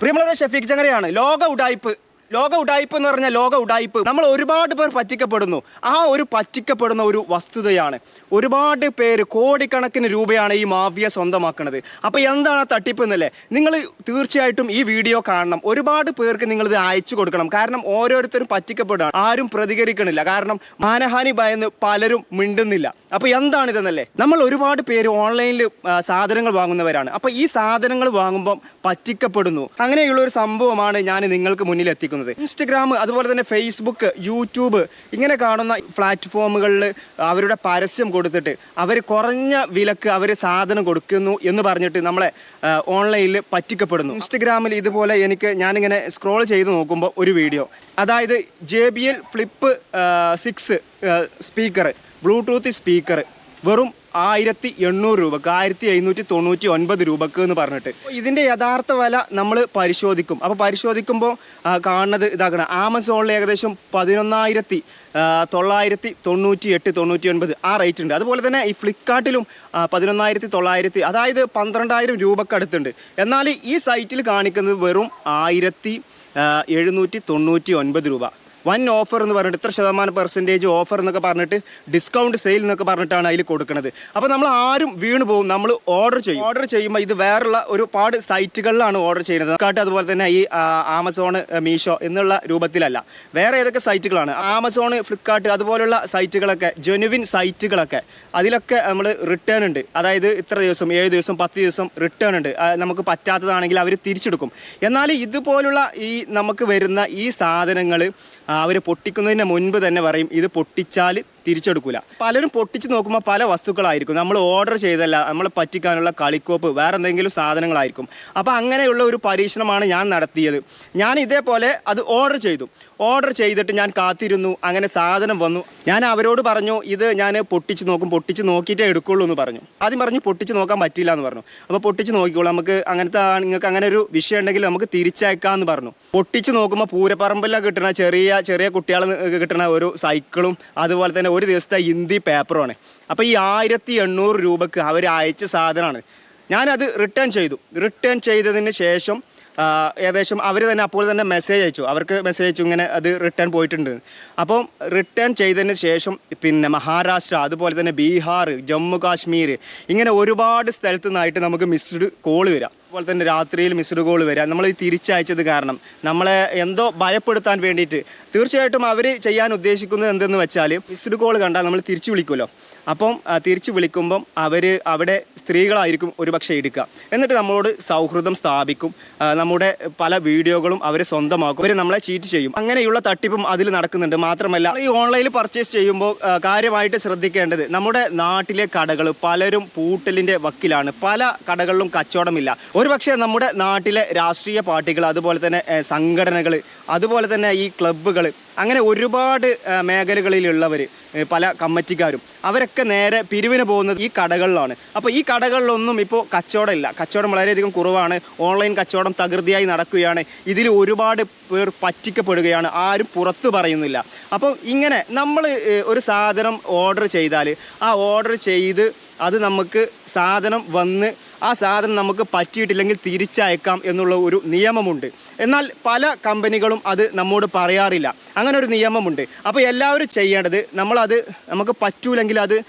പ്രിയമുള്ള ഷെഫീഖ് ചങ്ങരയാണ് ലോക ഉടായ്പ് ലോക ഉടായ്പ എന്ന് പറഞ്ഞാൽ ലോക ഉടായ്പ് നമ്മൾ ഒരുപാട് പേർ പറ്റിക്കപ്പെടുന്നു. ആ ഒരു പറ്റിക്കപ്പെടുന്ന ഒരു വസ്തുതയാണ്. ഒരുപാട് പേര് കോടിക്കണക്കിന് രൂപയാണ് ഈ മാഫിയ സ്വന്തമാക്കുന്നത് അപ്പോൾ എന്താണ് തട്ടിപ്പ് എന്നല്ലേ? നിങ്ങൾ തീർച്ചയായിട്ടും ഈ വീഡിയോ കാണണം. ഒരുപാട് പേർക്ക് നിങ്ങൾ ഇത് അയച്ചു കൊടുക്കണം. കാരണം ഓരോരുത്തരും പറ്റിക്കപ്പെടുകയാണ്. ആരും പ്രതികരിക്കണില്ല. കാരണം മാനഹാനി ഭയന്ന് പലരും മിണ്ടുന്നില്ല. അപ്പോൾ എന്താണ് ഇതെന്നല്ലേ? നമ്മൾ ഒരുപാട് പേര് ഓൺലൈനിൽ സാധനങ്ങൾ വാങ്ങുന്നവരാണ്. അപ്പോൾ ഈ സാധനങ്ങൾ വാങ്ങുമ്പോൾ പറ്റിക്കപ്പെടുന്നു. അങ്ങനെയുള്ള ഒരു സംഭവമാണ് ഞാൻ നിങ്ങൾക്ക് മുന്നിൽ എത്തിക്കുന്നത് ഇൻസ്റ്റഗ്രാം അതുപോലെ തന്നെ ഫേസ്ബുക്ക് യൂട്യൂബ് ഇങ്ങനെ കാണുന്ന പ്ലാറ്റ്ഫോമുകളിൽ അവരുടെ പരസ്യം കൊടുത്തിട്ട് അവർ കുറഞ്ഞ വിലക്ക് അവർ സാധനം കൊടുക്കുന്നു എന്ന് പറഞ്ഞിട്ട് നമ്മളെ ഓൺലൈനിൽ പറ്റിക്കപ്പെടുന്നു. ഇൻസ്റ്റഗ്രാമിൽ ഇതുപോലെ എനിക്ക് ഞാനിങ്ങനെ സ്ക്രോൾ ചെയ്ത് നോക്കുമ്പോൾ ഒരു വീഡിയോ അതായത് J B L flip six speaker Bluetooth speaker വെറും ആയിരത്തി എണ്ണൂറ് രൂപക്ക് ആയിരത്തി എഴുന്നൂറ്റി തൊണ്ണൂറ്റി ഒൻപത് രൂപക്ക് എന്ന് പറഞ്ഞിട്ട്. ഇതിന്റെ യഥാർത്ഥ വില നമ്മൾ പരിശോധിക്കും. അപ്പോൾ പരിശോധിക്കുമ്പോൾ കാണുന്നത് ഇതാക്കണം. ആമസോണിൽ ഏകദേശം പതിനൊന്നായിരത്തി തൊള്ളായിരത്തി തൊണ്ണൂറ്റി എട്ട് തൊണ്ണൂറ്റി ഒൻപത് ആ റേറ്റ് ഉണ്ട്. അതുപോലെ തന്നെ ഈ ഫ്ലിപ്കാർട്ടിലും പതിനൊന്നായിരത്തി തൊള്ളായിരത്തി അതായത് പന്ത്രണ്ടായിരം രൂപക്ക് അടുത്തുണ്ട്. എന്നാൽ ഈ സൈറ്റിൽ കാണിക്കുന്നത് വെറും ആയിരത്തി എഴുന്നൂറ്റി തൊണ്ണൂറ്റി ഒൻപത് രൂപ. വൻ ഓഫർ എന്ന് പറഞ്ഞിട്ട് ഇത്ര ശതമാനം പെർസെന്റേജ് ഓഫർ എന്നൊക്കെ പറഞ്ഞിട്ട് ഡിസ്കൗണ്ട് സെയിൽ എന്നൊക്കെ പറഞ്ഞിട്ടാണ് അതിൽ കൊടുക്കുന്നത് അപ്പോൾ നമ്മൾ ആരും വീണ് പോകും നമ്മൾ ഓർഡർ ചെയ്യും. ഓർഡർ ചെയ്യുമ്പോൾ ഇത് വേറുള്ള ഒരുപാട് സൈറ്റുകളിലാണ് ഓർഡർ ചെയ്യുന്നത്. കാട്ട് അതുപോലെ തന്നെ ഈ ആമസോൺ മീഷോ എന്നുള്ള രൂപത്തിലല്ല. വേറെ ഏതൊക്കെ സൈറ്റുകളാണ് ആമസോൺ ഫ്ലിപ്കാർട്ട് അതുപോലുള്ള സൈറ്റുകളൊക്കെ ജെനുവിൻ സൈറ്റുകളൊക്കെ അതിലൊക്കെ നമ്മൾ റിട്ടേൺ ഉണ്ട്. അതായത് ഇത്ര ദിവസം ഏഴ് ദിവസം പത്ത് ദിവസം റിട്ടേൺ ഉണ്ട്. നമുക്ക് പറ്റാത്തതാണെങ്കിൽ അവർ തിരിച്ചെടുക്കും. എന്നാൽ ഇതുപോലുള്ള ഈ നമുക്ക് വരുന്ന ഈ സാധനങ്ങൾ അവർ പൊട്ടിക്കുന്നതിന് മുൻപ് തന്നെ പറയും ഇത് പൊട്ടിച്ചാൽ തിരിച്ചെടുക്കൂല. പലരും പൊട്ടിച്ച് നോക്കുമ്പോൾ പല വസ്തുക്കളായിരിക്കും. നമ്മൾ ഓർഡർ ചെയ്തല്ല നമ്മളെ പറ്റിക്കാനുള്ള കളിക്കോപ്പ് വേറെ എന്തെങ്കിലും സാധനങ്ങളായിരിക്കും. അപ്പോൾ അങ്ങനെയുള്ള ഒരു പരീക്ഷണമാണ് ഞാൻ നടത്തിയത്. ഞാൻ ഇതേപോലെ അത് ഓർഡർ ചെയ്തു. ഓർഡർ ചെയ്തിട്ട് ഞാൻ കാത്തിരുന്നു അങ്ങനെ സാധനം വന്നു. ഞാൻ അവരോട് പറഞ്ഞു ഇത് ഞാൻ പൊട്ടിച്ച് നോക്കും പൊട്ടിച്ച് നോക്കിയിട്ടേ എടുക്കുള്ളൂ എന്ന് പറഞ്ഞു. ആദ്യം പറഞ്ഞു പൊട്ടിച്ച് നോക്കാൻ പറ്റില്ല എന്ന് പറഞ്ഞു. അപ്പോൾ പൊട്ടിച്ച് നോക്കിക്കോളൂ നമുക്ക് അങ്ങനത്തെ നിങ്ങൾക്ക് അങ്ങനെ ഒരു വിഷയം ഉണ്ടെങ്കിൽ നമുക്ക് തിരിച്ചയക്കാമെന്ന് പറഞ്ഞു. പൊട്ടിച്ച് നോക്കുമ്പോൾ പൂരപ്പറമ്പിലാണ് കിട്ടുന്ന ചെറിയ ചെറിയ കുട്ടികൾ കിട്ടുന്ന ഒരു സൈക്കിളും അതുപോലെ തന്നെ ഒരു ദിവസത്തെ ഹിന്ദി പേപ്പറുമാണ്. അപ്പോൾ ഈ ആയിരത്തി എണ്ണൂറ് രൂപക്ക് അവർ അയച്ച സാധനമാണ്. ഞാനത് റിട്ടേൺ ചെയ്തു. റിട്ടേൺ ചെയ്തതിന് ശേഷം ഏകദേശം അവർ തന്നെ അപ്പോൾ തന്നെ മെസ്സേജ് അയച്ചു. അവർക്ക് മെസ്സേജ് അയച്ചു ഇങ്ങനെ അത് റിട്ടേൺ പോയിട്ടുണ്ട്. അപ്പം റിട്ടേൺ ചെയ്തതിന് ശേഷം പിന്നെ മഹാരാഷ്ട്ര അതുപോലെ തന്നെ ബീഹാർ ജമ്മു കാശ്മീർ ഇങ്ങനെ ഒരുപാട് സ്ഥലത്തു നിന്നായിട്ട് നമുക്ക് മിസ്ഡ് കോൾ വരാം. അതുപോലെ തന്നെ രാത്രിയിൽ മിസ്ഡ് കോൾ വരിക നമ്മൾ ഈ തിരിച്ചയച്ചത് കാരണം നമ്മളെ എന്തോ ഭയപ്പെടുത്താൻ വേണ്ടിയിട്ട്. തീർച്ചയായിട്ടും അവർ ചെയ്യാൻ ഉദ്ദേശിക്കുന്നത് എന്തെന്ന് വെച്ചാൽ മിസ്ഡ് കോൾ കണ്ടാൽ നമ്മൾ തിരിച്ചു വിളിക്കുമല്ലോ. അപ്പം തിരിച്ചു വിളിക്കുമ്പം അവർ അവിടെ സ്ത്രീകളായിരിക്കും ഒരുപക്ഷെ എടുക്കുക. എന്നിട്ട് നമ്മളോട് സൗഹൃദം സ്ഥാപിക്കും. നമ്മുടെ പല വീഡിയോകളും അവർ സ്വന്തമാക്കും. അവർ നമ്മളെ ചീറ്റ് ചെയ്യും. അങ്ങനെയുള്ള തട്ടിപ്പും അതിൽ നടക്കുന്നുണ്ട്. മാത്രമല്ല ഈ ഓൺലൈനിൽ പർച്ചേസ് ചെയ്യുമ്പോൾ കാര്യമായിട്ട് ശ്രദ്ധിക്കേണ്ടത് നമ്മുടെ നാട്ടിലെ കടകൾ പലരും പൂട്ടലിന്റെ വക്കിലാണ്. പല കടകളിലും കച്ചവടമില്ല. ഒരുപക്ഷെ നമ്മുടെ നാട്ടിലെ രാഷ്ട്രീയ പാർട്ടികൾ അതുപോലെ തന്നെ സംഘടനകൾ അതുപോലെ തന്നെ ഈ ക്ലബ്ബുകൾ അങ്ങനെ ഒരുപാട് മേഖലകളിലുള്ളവർ പല കമ്മിറ്റിക്കാരും അവരൊക്കെ നേരെ പിരിവിന് പോകുന്നത് ഈ കടകളിലാണ്. അപ്പോൾ ഈ കടകളിലൊന്നും ഇപ്പോൾ കച്ചവടമില്ല കച്ചവടം വളരെയധികം കുറവാണ്. ഓൺലൈൻ കച്ചവടം തകൃതിയായി നടക്കുകയാണ്. ഇതിൽ ഒരുപാട് പേർ പറ്റിക്കപ്പെടുകയാണ്. ആരും പുറത്ത് പറയുന്നില്ല. അപ്പോൾ ഇങ്ങനെ നമ്മൾ ഒരു സാധനം ഓർഡർ ചെയ്താൽ ആ ഓർഡർ ചെയ്ത് അത് നമുക്ക് സാധനം വന്ന് ആ സാധനം നമുക്ക് പറ്റിയിട്ടില്ലെങ്കിൽ തിരിച്ചയക്കാം എന്നുള്ള ഒരു നിയമമുണ്ട്. എന്നാൽ പല കമ്പനികളും അത് നമ്മോട് പറയാറില്ല. അങ്ങനെ ഒരു നിയമമുണ്ട്. അപ്പോൾ എല്ലാവരും ചെയ്യേണ്ടത് നമ്മളത് നമുക്ക് പറ്റൂലെങ്കിൽ അത്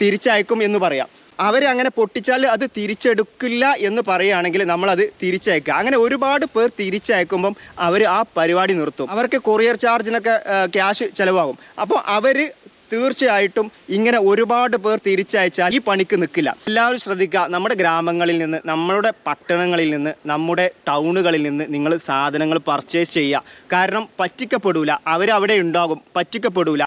തിരിച്ചയക്കും എന്ന് പറയാം. അവർ അങ്ങനെ പൊട്ടിച്ചാൽ അത് തിരിച്ചെടുക്കില്ല എന്ന് പറയുകയാണെങ്കിൽ നമ്മളത് തിരിച്ചയക്കുക. അങ്ങനെ ഒരുപാട് പേർ തിരിച്ചയക്കുമ്പം അവർ ആ പരിപാടി നിർത്തും. അവർക്ക് കൊറിയർ ചാർജിനൊക്കെ ക്യാഷ് ചിലവാകും. അപ്പോൾ അവർ തീർച്ചയായിട്ടും ഇങ്ങനെ ഒരുപാട് പേർ തിരിച്ചയച്ചാൽ ഈ പണിക്ക് നിൽക്കില്ല എല്ലാവരും ശ്രദ്ധിക്കുക നമ്മുടെ ഗ്രാമങ്ങളിൽ നിന്ന് നമ്മുടെ പട്ടണങ്ങളിൽ നിന്ന് നമ്മുടെ ടൗണുകളിൽ നിന്ന് നിങ്ങൾ സാധനങ്ങൾ പർച്ചേസ് ചെയ്യുക. കാരണം പറ്റിക്കപ്പെടൂല അവരവിടെ ഉണ്ടാകും പറ്റിക്കപ്പെടൂല.